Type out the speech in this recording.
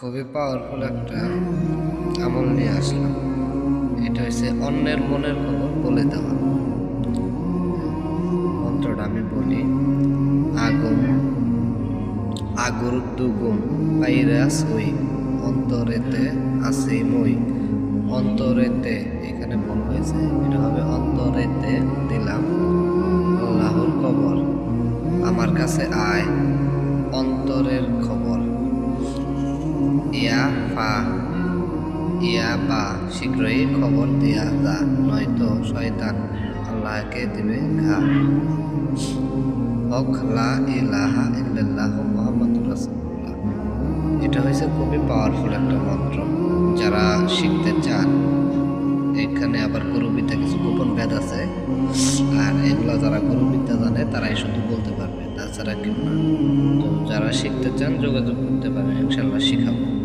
খুবই পাওয়ারফুল একটা আমল নিয়ে আসলাম। এটা হচ্ছে অন্যের মনের খবর বলে দেওয়া। মন্ত্রটা আমি বলি আগুন আগুর দুগুম, পাইরা সই, অন্তরেতে আছে মই। অন্তরেতে, এখানে মন হয়েছে, এটা হবে অন্তরেতে দিলাম। আল্লাহর খবর, আমার কাছে আয়। অন্তরের খবর। ইয়া ফা, ইয়া বা শীঘ্রই খবর দিয়া যা, নয়তো শয়তান আল্লাহকে দিবে ঘা। হক ইলাহা ইল্লাল্লাহ মুহাম্মাদুর রাসূলুল্লাহ। এটা হয়েছে খুবই পাওয়ারফুল একটা মন্ত্র। যারা শিখতে চান, এখানে আবার গুরুবিদ্যা কিছু গোপন ভেদ আছে। আর এগুলো যারা গুরুবিদ্যা জানে, তারাই শুধু বলতে পারবে, তাছাড়া কেউ না। তো যারা শিখতে চান, যোগাযোগ করতে পারেন ইনশাল্লাহ শিখাবো।